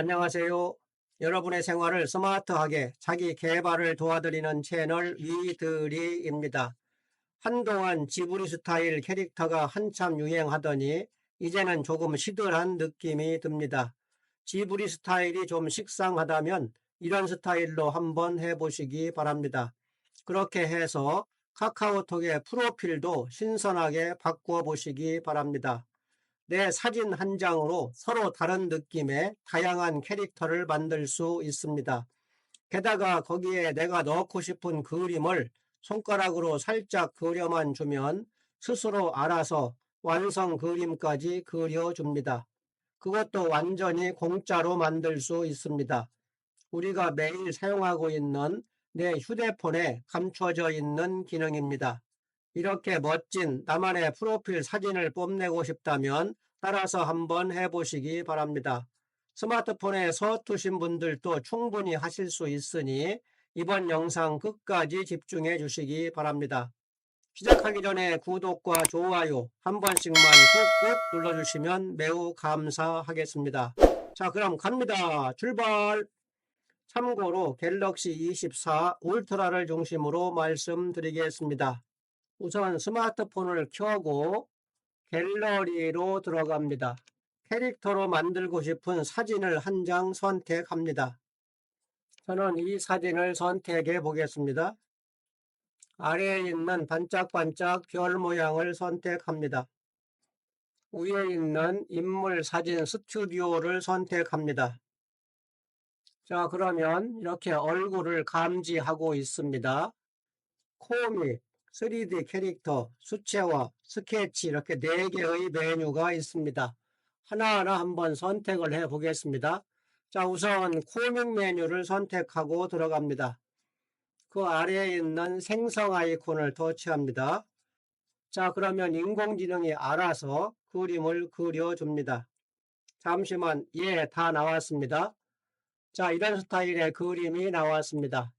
안녕하세요. 여러분의 생활을 스마트하게 자기 개발을 도와드리는 채널 위드리입니다. 한동안 지브리 스타일 캐릭터가 한참 유행하더니 이제는 조금 시들한 느낌이 듭니다. 지브리 스타일이 좀 식상하다면 이런 스타일로 한번 해보시기 바랍니다. 그렇게 해서 카카오톡의 프로필도 신선하게 바꿔 보시기 바랍니다. 내 사진 한 장으로 서로 다른 느낌의 다양한 캐릭터를 만들 수 있습니다. 게다가 거기에 내가 넣고 싶은 그림을 손가락으로 살짝 그려만 주면 스스로 알아서 완성 그림까지 그려줍니다. 그것도 완전히 공짜로 만들 수 있습니다. 우리가 매일 사용하고 있는 내 휴대폰에 감춰져 있는 기능입니다. 이렇게 멋진 나만의 프로필 사진을 뽐내고 싶다면 따라서 한번 해보시기 바랍니다. 스마트폰에 서투신 분들도 충분히 하실 수 있으니 이번 영상 끝까지 집중해 주시기 바랍니다. 시작하기 전에 구독과 좋아요 한 번씩만 꾹꾹 눌러주시면 매우 감사하겠습니다. 자 그럼 갑니다. 출발! 참고로 갤럭시 24 울트라를 중심으로 말씀드리겠습니다. 우선 스마트폰을 켜고 갤러리로 들어갑니다. 캐릭터로 만들고 싶은 사진을 한 장 선택합니다. 저는 이 사진을 선택해 보겠습니다. 아래에 있는 반짝반짝 별 모양을 선택합니다. 위에 있는 인물 사진 스튜디오를 선택합니다. 자, 그러면 이렇게 얼굴을 감지하고 있습니다. 코믹, 3D 캐릭터, 수채화, 스케치 이렇게 4개의 메뉴가 있습니다. 하나하나 한번 선택을 해 보겠습니다. 자, 우선 코믹 메뉴를 선택하고 들어갑니다. 그 아래에 있는 생성 아이콘을 터치합니다. 자, 그러면 인공지능이 알아서 그림을 그려줍니다. 잠시만, 예, 다 나왔습니다. 자, 이런 스타일의 그림이 나왔습니다.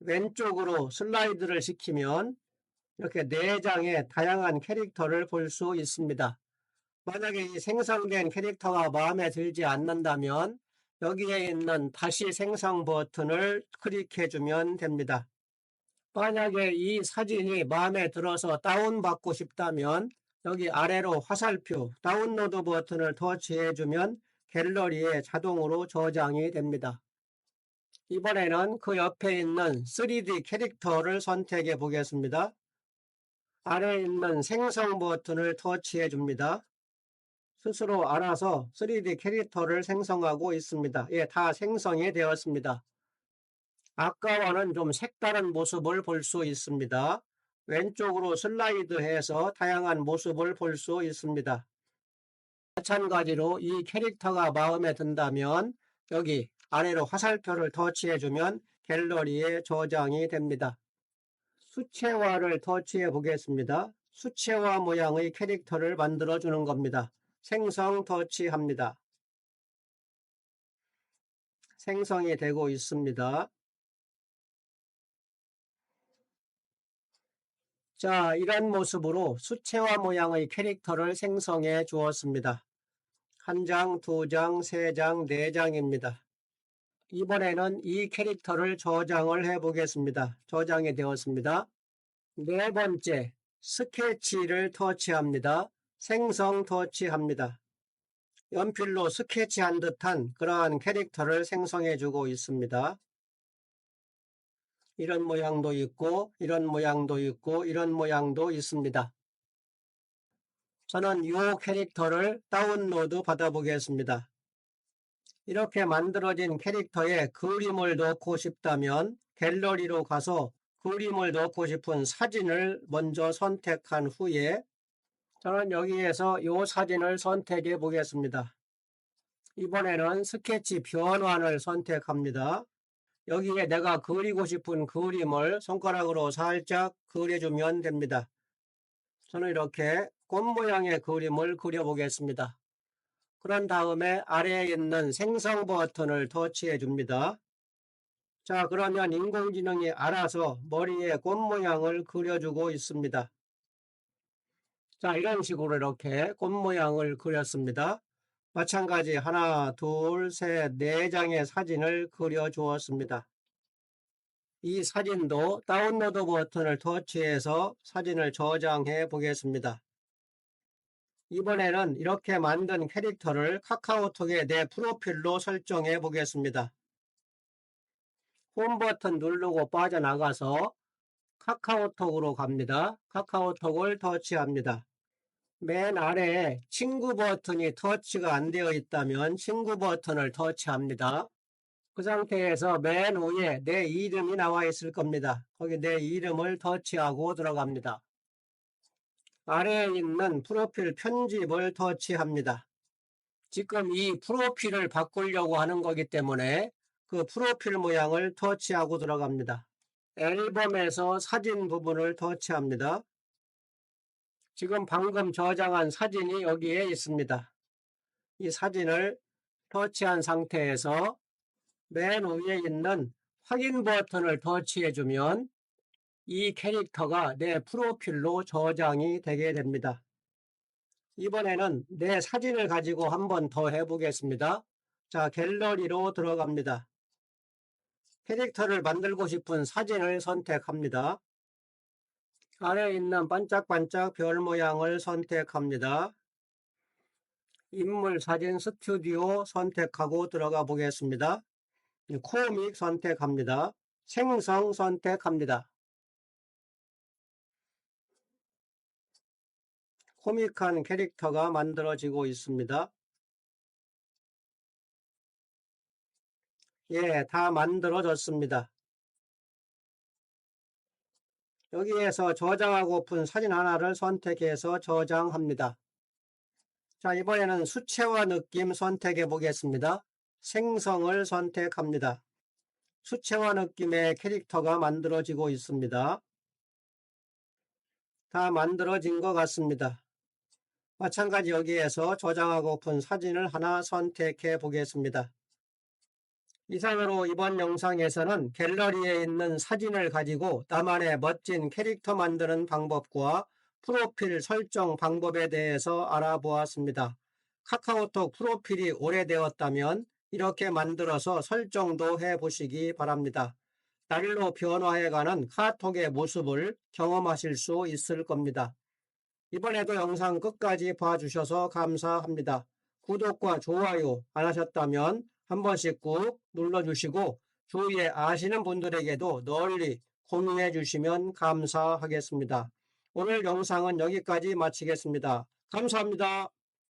왼쪽으로 슬라이드를 시키면 이렇게 네 장의 다양한 캐릭터를 볼 수 있습니다. 만약에 이 생성된 캐릭터가 마음에 들지 않는다면 여기에 있는 다시 생성 버튼을 클릭해 주면 됩니다. 만약에 이 사진이 마음에 들어서 다운받고 싶다면 여기 아래로 화살표 다운로드 버튼을 터치해 주면 갤러리에 자동으로 저장이 됩니다. 이번에는 그 옆에 있는 3D 캐릭터를 선택해 보겠습니다. 아래에 있는 생성 버튼을 터치해 줍니다. 스스로 알아서 3D 캐릭터를 생성하고 있습니다. 예, 다 생성이 되었습니다. 아까와는 좀 색다른 모습을 볼 수 있습니다. 왼쪽으로 슬라이드해서 다양한 모습을 볼 수 있습니다. 마찬가지로 이 캐릭터가 마음에 든다면 여기 아래로 화살표를 터치해주면 갤러리에 저장이 됩니다. 수채화를 터치해 보겠습니다. 수채화 모양의 캐릭터를 만들어 주는 겁니다. 생성 터치합니다. 생성이 되고 있습니다. 자, 이런 모습으로 수채화 모양의 캐릭터를 생성해 주었습니다. 한 장, 두 장, 세 장, 네 장입니다. 이번에는 이 캐릭터를 저장을 해 보겠습니다. 저장이 되었습니다. 네 번째, 스케치를 터치합니다. 생성 터치합니다. 연필로 스케치한 듯한 그러한 캐릭터를 생성해 주고 있습니다. 이런 모양도 있고 이런 모양도 있고 이런 모양도 있습니다. 저는 이 캐릭터를 다운로드 받아 보겠습니다. 이렇게 만들어진 캐릭터에 그림을 넣고 싶다면 갤러리로 가서 그림을 넣고 싶은 사진을 먼저 선택한 후에 저는 여기에서 이 사진을 선택해 보겠습니다. 이번에는 스케치 변환을 선택합니다. 여기에 내가 그리고 싶은 그림을 손가락으로 살짝 그려주면 됩니다. 저는 이렇게 꽃 모양의 그림을 그려보겠습니다. 그런 다음에 아래에 있는 생성 버튼을 터치해 줍니다. 자 그러면 인공지능이 알아서 머리에 꽃 모양을 그려주고 있습니다. 자 이런 식으로 이렇게 꽃 모양을 그렸습니다. 마찬가지 하나, 둘, 셋, 네 장의 사진을 그려 주었습니다. 이 사진도 다운로드 버튼을 터치해서 사진을 저장해 보겠습니다. 이번에는 이렇게 만든 캐릭터를 카카오톡에 내 프로필로 설정해 보겠습니다. 홈 버튼 누르고 빠져나가서 카카오톡으로 갑니다. 카카오톡을 터치합니다. 맨 아래에 친구 버튼이 터치가 안 되어 있다면 친구 버튼을 터치합니다. 그 상태에서 맨 위에 내 이름이 나와 있을 겁니다. 거기 내 이름을 터치하고 들어갑니다. 아래에 있는 프로필 편집을 터치합니다. 지금 이 프로필을 바꾸려고 하는 거기 때문에 그 프로필 모양을 터치하고 들어갑니다. 앨범에서 사진 부분을 터치합니다. 지금 방금 저장한 사진이 여기에 있습니다. 이 사진을 터치한 상태에서 맨 위에 있는 확인 버튼을 터치해 주면 이 캐릭터가 내 프로필로 저장이 되게 됩니다. 이번에는 내 사진을 가지고 한 번 더 해보겠습니다. 자, 갤러리로 들어갑니다. 캐릭터를 만들고 싶은 사진을 선택합니다. 아래에 있는 반짝반짝 별 모양을 선택합니다. 인물 사진 스튜디오 선택하고 들어가 보겠습니다. 코믹 선택합니다. 생성 선택합니다. 코믹한 캐릭터가 만들어지고 있습니다. 예, 다 만들어졌습니다. 여기에서 저장하고픈 사진 하나를 선택해서 저장합니다. 자, 이번에는 수채화 느낌 선택해 보겠습니다. 생성을 선택합니다. 수채화 느낌의 캐릭터가 만들어지고 있습니다. 다 만들어진 것 같습니다. 마찬가지 여기에서 저장하고픈 사진을 하나 선택해 보겠습니다. 이상으로 이번 영상에서는 갤러리에 있는 사진을 가지고 나만의 멋진 캐릭터 만드는 방법과 프로필 설정 방법에 대해서 알아보았습니다. 카카오톡 프로필이 오래되었다면 이렇게 만들어서 설정도 해 보시기 바랍니다. 날로 변화해가는 카톡의 모습을 경험하실 수 있을 겁니다. 이번에도 영상 끝까지 봐주셔서 감사합니다. 구독과 좋아요 안 하셨다면 한 번씩 꾹 눌러주시고 주위에 아시는 분들에게도 널리 공유해 주시면 감사하겠습니다. 오늘 영상은 여기까지 마치겠습니다. 감사합니다.